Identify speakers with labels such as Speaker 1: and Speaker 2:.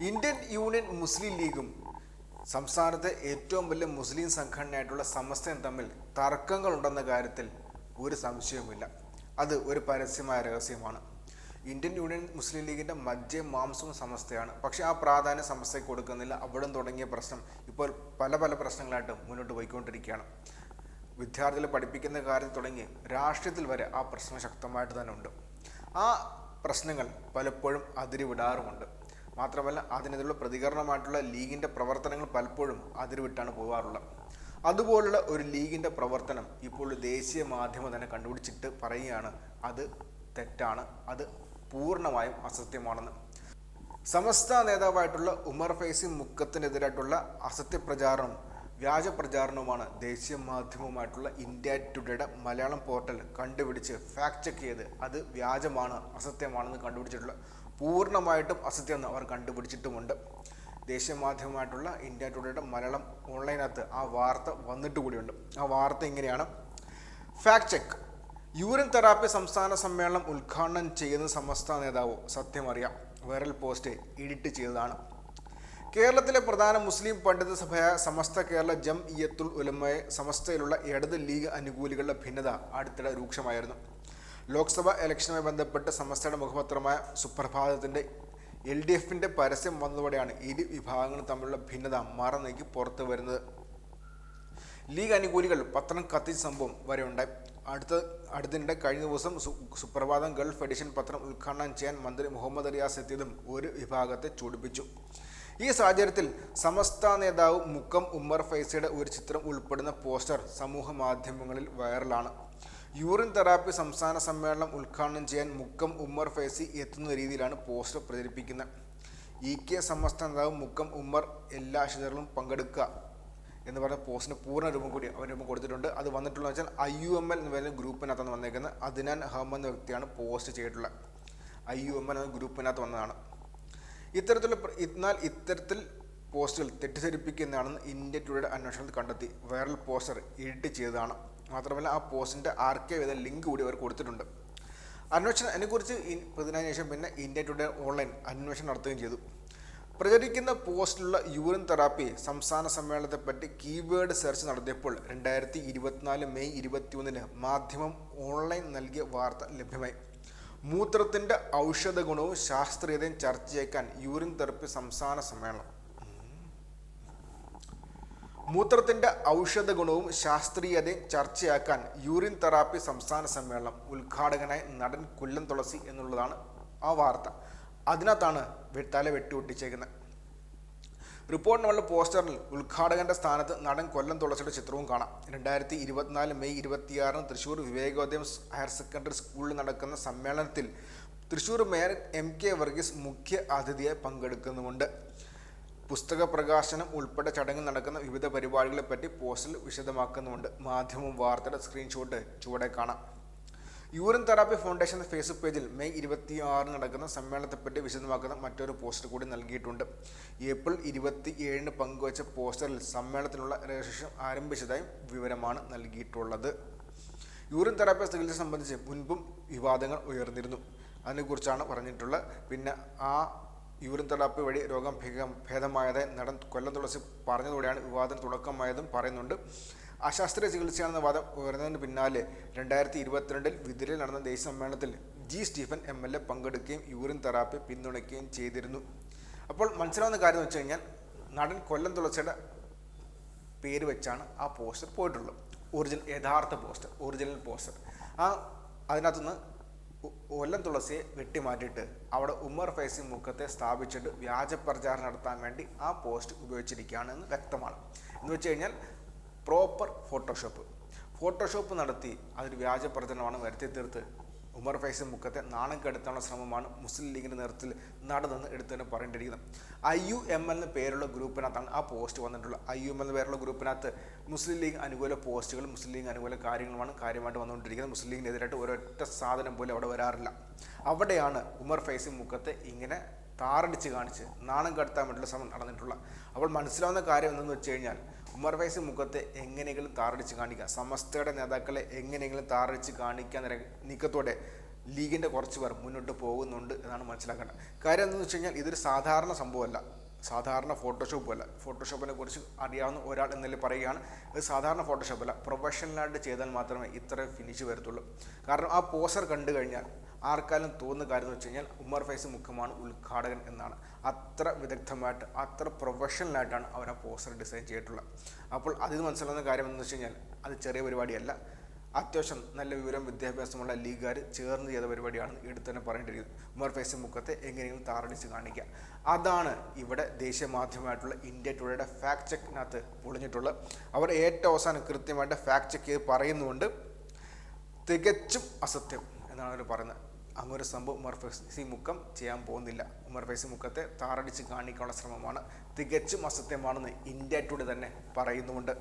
Speaker 1: Indian union മുസ്ലിം ലീഗും സംസ്ഥാനത്തെ ഏറ്റവും വലിയ മുസ്ലിം സംഘടനയായിട്ടുള്ള സമസ്തയും തമ്മിൽ തർക്കങ്ങളുണ്ടെന്ന കാര്യത്തിൽ ഒരു സംശയവുമില്ല. അത് ഒരു പരസ്യമായ രഹസ്യമാണ്. ഇന്ത്യൻ യൂണിയൻ മുസ്ലിം ലീഗിന്റെ മജ്ജയും മാംസവും സമസ്തയാണ്. പക്ഷേ ആ പ്രാധാന്യം സമസ്തയ്ക്ക് കൊടുക്കുന്നില്ല. അവിടെ തുടങ്ങിയ പ്രശ്നം ഇപ്പോൾ പല പല പ്രശ്നങ്ങളായിട്ട് മുന്നോട്ട് പോയിക്കൊണ്ടിരിക്കുകയാണ്. വിദ്യാർത്ഥികളെ പഠിപ്പിക്കുന്ന കാര്യം തുടങ്ങി രാഷ്ട്രീയത്തിൽ വരെ ആ പ്രശ്നം ശക്തമായിട്ട് തന്നെ ഉണ്ട്. ആ പ്രശ്നങ്ങൾ പലപ്പോഴും അതിരുവിടാറുമുണ്ട്. മാത്രമല്ല അതിനെതിരുള്ള പ്രതികരണമായിട്ടുള്ള ലീഗിന്റെ പ്രവർത്തനങ്ങൾ പലപ്പോഴും അതിരുവിട്ടാണ് പോകാറുള്ളത്. അതുപോലുള്ള ഒരു ലീഗിന്റെ പ്രവർത്തനം ഇപ്പോൾ ദേശീയ മാധ്യമം തന്നെ കണ്ടുപിടിച്ചിട്ട് പറയുകയാണ് അത് തെറ്റാണ് അത് പൂർണമായും അസത്യമാണെന്ന്. സമസ്ത നേതാവായിട്ടുള്ള ഉമർ ഫൈസി മുക്കത്തിനെതിരായിട്ടുള്ള അസത്യപ്രചാരണം വ്യാജ പ്രചാരണവുമാണ് ദേശീയ മാധ്യമവുമായിട്ടുള്ള ഇന്ത്യ ടുഡേയുടെ മലയാളം പോർട്ടൽ കണ്ടുപിടിച്ച് ഫാക്ട് ചെക്ക് ചെയ്ത് അത് വ്യാജമാണ് അസത്യമാണെന്ന് കണ്ടുപിടിച്ചിട്ടുള്ള പൂർണമായിട്ടും അസത്യമെന്ന് അവർ കണ്ടുപിടിച്ചിട്ടുമുണ്ട്. ദേശീയ മാധ്യമമായിട്ടുള്ള ഇന്ത്യ ടുഡേയുടെ മലയാളം ഓൺലൈനകത്ത് ആ വാർത്ത വന്നിട്ട് കൂടിയുണ്ട്. ആ വാർത്ത ഇങ്ങനെയാണ്. ഫാക്ട് ചെക്ക് യൂറിൻ തെറാപ്പി സംസ്ഥാന സമ്മേളനം ഉദ്ഘാടനം ചെയ്യുന്ന സമസ്ത നേതാവ് സത്യമറിയാം. വൈറൽ പോസ്റ്റ് എഡിറ്റ് ചെയ്തതാണ്. കേരളത്തിലെ പ്രധാന മുസ്ലിം പണ്ഡിത സഭയായ സമസ്ത കേരള ജം ഇയത്തുൽ ഉലമയെ സമസ്തയിലുള്ള ഇടത് ലീഗ് അനുകൂലികളുടെ ഭിന്നത അടുത്തിടെ രൂക്ഷമായിരുന്നു. ലോക്സഭ ഇലക്ഷനുമായി ബന്ധപ്പെട്ട് സമസ്തയുടെ മുഖപത്രമായ സുപ്രഭാതത്തിന്റെ എൽ ഡി എഫിന്റെ പരസ്യം വന്നതോടെയാണ് ഇരു വിഭാഗങ്ങളും തമ്മിലുള്ള ഭിന്നത മറന്നേക്ക് പുറത്തു വരുന്നത്. ലീഗ് അനുകൂലികൾ പത്രം കത്തിച്ച സംഭവം വരെ ഉണ്ടായി. അടുത്ത അടുത്തിടെ കഴിഞ്ഞ ദിവസം സുപ്രഭാതം ഗൾഫ് എഡിഷൻ പത്രം ഉദ്ഘാടനം ചെയ്യാൻ മന്ത്രി മുഹമ്മദ് റിയാസ് എത്തിയതും ഒരു വിഭാഗത്തെ ചൂടിപ്പിച്ചു. ഈ സാഹചര്യത്തിൽ സമസ്ത നേതാവ് മുക്കം ഉമ്മർ ഫൈസയുടെ ഒരു ചിത്രം ഉൾപ്പെടുന്ന പോസ്റ്റർ സമൂഹ മാധ്യമങ്ങളിൽ വൈറലാണ്. യൂറിൻ തെറാപ്പി സംസ്ഥാന സമ്മേളനം ഉദ്ഘാടനം ചെയ്യാൻ മുക്കം ഉമ്മർ ഫൈസി എത്തുന്ന രീതിയിലാണ് പോസ്റ്റർ പ്രചരിപ്പിക്കുന്നത്. ഇ കെ സമസ്ത നേതാവ് മുക്കം ഉമ്മർ എല്ലാ ആശുപത്രികളും പങ്കെടുക്കുക എന്ന് പറഞ്ഞ പോസ്റ്റിന് പൂർണ രൂപം കൂടി അവർ രൂപം കൊടുത്തിട്ടുണ്ട്. അത് വന്നിട്ടുള്ളത് വെച്ചാൽ ഐ യു എം എൽ എന്ന് പറയുന്ന ഗ്രൂപ്പിനകത്താണ് വന്നേക്കുന്നത്. അദ്നാൻ അഹമ്മദ് എന്ന വ്യക്തിയാണ് പോസ്റ്റ് ചെയ്തിട്ടുള്ളത്. ഐ യു എം എൽ എന്ന ഗ്രൂപ്പിനകത്ത് വന്നതാണ്. ഇത്തരത്തിലുള്ള എന്നാൽ ഇത്തരത്തിൽ പോസ്റ്റുകൾ തെറ്റിദ്ധരിപ്പിക്കുന്നതാണെന്ന് ഇന്ത്യ ടുഡേയുടെ അന്വേഷണത്തിൽ കണ്ടെത്തി. വൈറൽ പോസ്റ്റർ എഡിറ്റ് ചെയ്തതാണ്. മാത്രമല്ല ആ പോസ്റ്റിന്റെ ആർക്കൈവ് ചെയ്ത ലിങ്ക് കൂടി അവർ കൊടുത്തിട്ടുണ്ട്. അന്വേഷണം അതിനെക്കുറിച്ച് പ്രതിനതിന് ശേഷം പിന്നെ ഇന്ത്യ ടുഡേ ഓൺലൈൻ അന്വേഷണം നടത്തുകയും ചെയ്തു. പ്രചരിക്കുന്ന പോസ്റ്റിലുള്ള യൂറിൻ തെറാപ്പി സംസ്ഥാന സമ്മേളനത്തെപ്പറ്റി കീവേഡ് സെർച്ച് നടത്തിയപ്പോൾ രണ്ടായിരത്തി ഇരുപത്തിനാല് മെയ് ഇരുപത്തിയൊന്നിന് മാധ്യമം ഓൺലൈൻ നൽകിയ വാർത്ത ലഭ്യമായി. മൂത്രത്തിന്റെ ഔഷധ ഗുണവും ശാസ്ത്രീയതയും ചർച്ചയാക്കാൻ യൂറിൻ തെറാപ്പി സംസ്ഥാന സമ്മേളനം മൂത്രത്തിന്റെ ഔഷധ ഗുണവും ശാസ്ത്രീയതയും ചർച്ചയാക്കാൻ യൂറിൻ തെറാപ്പി സംസ്ഥാന സമ്മേളനം ഉദ്ഘാടകനായി നടൻ കുല്ലം തുളസി എന്നുള്ളതാണ് ആ വാർത്ത. അതിനകത്താണ് തല വെട്ടി ഒട്ടിച്ചേക്കുന്നത് റിപ്പോർട്ടിനുള്ള പോസ്റ്ററിൽ ഉദ്ഘാടകന്റെ സ്ഥാനത്ത് നടൻ കൊല്ലം തുളസിയുടെ ചിത്രവും കാണാം. രണ്ടായിരത്തി ഇരുപത്തിനാല് മെയ് ഇരുപത്തിയാറിന് തൃശ്ശൂർ വിവേകോദയം ഹയർ സെക്കൻഡറി സ്കൂളിൽ നടക്കുന്ന സമ്മേളനത്തിൽ Thrissur mayor M K Varghese മുഖ്യ അതിഥിയായി പങ്കെടുക്കുന്നുമുണ്ട്. പുസ്തക പ്രകാശനം ഉൾപ്പെടെ ചടങ്ങിൽ നടക്കുന്ന വിവിധ പരിപാടികളെ പറ്റി പോസ്റ്റിൽ വിശദമാക്കുന്നുമുണ്ട്. മാധ്യമം വാർത്തയുടെ സ്ക്രീൻഷോട്ട് ചുവടെ കാണാം. യൂറിൻ തെറാപ്പി ഫൗണ്ടേഷൻ ഫേസ്ബുക്ക് പേജിൽ മെയ് ഇരുപത്തി ആറിന് നടക്കുന്ന സമ്മേളനത്തെപ്പറ്റി വിശദമാക്കുന്ന മറ്റൊരു പോസ്റ്റർ കൂടി നൽകിയിട്ടുണ്ട്. ഏപ്രിൽ ഇരുപത്തി ഏഴിന് പങ്കുവച്ച പോസ്റ്ററിൽ സമ്മേളനത്തിനുള്ള രജിസ്ട്രേഷൻ ആരംഭിച്ചതായും വിവരമാണ് നൽകിയിട്ടുള്ളത്. യൂറിൻ തെറാപ്പി ചികിത്സ സംബന്ധിച്ച് മുൻപും വിവാദങ്ങൾ ഉയർന്നിരുന്നു. അതിനെക്കുറിച്ചാണ് പറഞ്ഞിട്ടുള്ളത്. പിന്നെ ആ യൂറിൻ തെറാപ്പി വഴി രോഗം ഭേദം ഭേദമായത് നടൻ കൊല്ലം തുളസി പറഞ്ഞതോടെയാണ് വിവാദം തുടക്കമായതും പറയുന്നുണ്ട്. അശാസ്ത്രീയ ചികിത്സയാണെന്ന വാദം ഉയർന്നതിന് പിന്നാലെ രണ്ടായിരത്തി ഇരുപത്തിരണ്ടിൽ വിതിരിൽ നടന്ന ദേശീയ സമ്മേളനത്തിൽ G Stephen M L A പങ്കെടുക്കുകയും യൂറിൻ തെറാപ്പി പിന്തുണയ്ക്കുകയും ചെയ്തിരുന്നു. അപ്പോൾ മനസ്സിലാവുന്ന കാര്യം എന്ന് വെച്ച് കഴിഞ്ഞാൽ നടൻ കൊല്ലം തുളസിയുടെ പേര് വെച്ചാണ് ആ പോസ്റ്റർ പോയിട്ടുള്ളത്. ഒറിജിനൽ യഥാർത്ഥ പോസ്റ്റർ ഒറിജിനൽ പോസ്റ്റർ. ആ അതിനകത്തുനിന്ന് കൊല്ലം തുളസിയെ വെട്ടിമാറ്റിയിട്ട് അവിടെ ഉമ്മർ ഫൈസി മുഖത്തെ സ്ഥാപിച്ചിട്ട് വ്യാജ പ്രചാരണം നടത്താൻ വേണ്ടി ആ പോസ്റ്റ് ഉപയോഗിച്ചിരിക്കുകയാണ് എന്ന് വ്യക്തമാണ്. എന്ന് വെച്ച് കഴിഞ്ഞാൽ പ്രോപ്പർ ഫോട്ടോഷോപ്പ്. ഫോട്ടോഷോപ്പ് നടത്തി അതൊരു വ്യാജ പ്രചരണമാണ് വരുത്തി തീർത്ത് ഉമർ ഫൈസി മുക്കത്തെ നാണം കെടുത്താനുള്ള ശ്രമമാണ് മുസ്ലിം ലീഗിന്റെ നേതൃത്വത്തിൽ നടന്നെന്ന് എടുത്തു തന്നെ പറയേണ്ടിയിരിക്കുന്നത് ഐ യു എം എന്ന പേരുള്ള ഗ്രൂപ്പിനകത്താണ് ആ പോസ്റ്റ് വന്നിട്ടുള്ളത്. ഐ യു എം എന്ന പേരുള്ള ഗ്രൂപ്പിനകത്ത് മുസ്ലിം ലീഗ് അനുകൂല പോസ്റ്റുകൾ മുസ്ലിം ലീഗ് അനുകൂല കാര്യങ്ങളുമാണ് കാര്യമായിട്ട് വന്നുകൊണ്ടിരിക്കുന്നത്. മുസ്ലിം ലീഗിനെതിരായിട്ട് ഒരൊറ്റ സാധനം പോലും അവിടെ വരാറില്ല. അവിടെയാണ് ഉമർ ഫൈസി മുക്കത്തെ ഇങ്ങനെ താറടിച്ച് കാണിച്ച് നാണം കടത്താൻ വേണ്ടിയുള്ള ശ്രമം നടന്നിട്ടുള്ള അപ്പോൾ മനസ്സിലാവുന്ന കാര്യം എന്തെന്ന് വെച്ച് കഴിഞ്ഞാൽ ഉമർ ഫൈസ് മുഖത്തെ എങ്ങനെയെങ്കിലും താറടിച്ച് കാണിക്കുക. സമസ്തയുടെ നേതാക്കളെ എങ്ങനെയെങ്കിലും താറടിച്ച് കാണിക്കാൻ നീക്കത്തോടെ ലീഗിന്റെ കുറച്ച് പേർ മുന്നോട്ട് പോകുന്നുണ്ട് എന്നാണ് മനസ്സിലാക്കേണ്ടത്. കാര്യം എന്താണെന്ന് വെച്ച് കഴിഞ്ഞാൽ ഇതൊരു സാധാരണ സംഭവമല്ല. സാധാരണ ഫോട്ടോഷോപ്പ് അല്ല. ഫോട്ടോഷോപ്പിനെ കുറിച്ച് അറിയാവുന്ന ഒരാൾ എന്നതിൽ പറയുകയാണ്. ഇത് സാധാരണ ഫോട്ടോഷോപ്പ് അല്ല. പ്രൊഫഷണലായിട്ട് ചെയ്താൽ മാത്രമേ ഇത്ര ഫിനിഷ് വരത്തുള്ളൂ. കാരണം ആ പോസ്റ്റർ കണ്ടു കഴിഞ്ഞാൽ ആർക്കാലും തോന്നുന്ന കാര്യം എന്ന് വെച്ച് കഴിഞ്ഞാൽ ഉമ്മർ ഫൈസ് മുഖമാണ് ഉദ്ഘാടകൻ എന്നാണ്. അത്ര വിദഗ്ധമായിട്ട് അത്ര പ്രൊഫഷണലായിട്ടാണ് അവർ ആ പോസ്റ്റർ ഡിസൈൻ ചെയ്തിട്ടുള്ളത്. അപ്പോൾ അതിൽ മനസ്സിലാവുന്ന കാര്യം എന്ന് വെച്ച് കഴിഞ്ഞാൽ അത് ചെറിയ പരിപാടിയല്ല. അത്യാവശ്യം നല്ല വിവരം വിദ്യാഭ്യാസമുള്ള ലീഗുകാർ ചേർന്ന് ചെയ്ത പരിപാടിയാണ് എടുത്ത് തന്നെ പറഞ്ഞിട്ടിരിക്കുന്നത് ഉമർ ഫൈസ് മുഖത്തെ എങ്ങനെയെങ്കിലും താറടിച്ച് കാണിക്കുക. അതാണ് ഇവിടെ ദേശീയ മാധ്യമമായിട്ടുള്ള ഇന്ത്യ ടുഡേയുടെ ഫാക്ട് ചെക്കിനകത്ത് പൊളിഞ്ഞിട്ടുള്ളത്. അവർ ഏറ്റവും അവസാനം കൃത്യമായിട്ട് ഫാക്ട് ചെക്ക് ചെയ്ത് പറയുന്നുണ്ട് തികച്ചും അസത്യം എന്നാണ് അവർ പറയുന്നത്. അങ്ങൊരു സംഭവം ഉമർ ഫൈസി മുഖം ചെയ്യാൻ പോകുന്നില്ല. ഉമർ ഫൈസി മുക്കത്തെ താറടിച്ച് കാണിക്കാനുള്ള ശ്രമമാണ്. തികച്ചും അസത്യമാണെന്ന് ഇന്ത്യ ടുഡേ തന്നെ പറയുന്നുമുണ്ട്.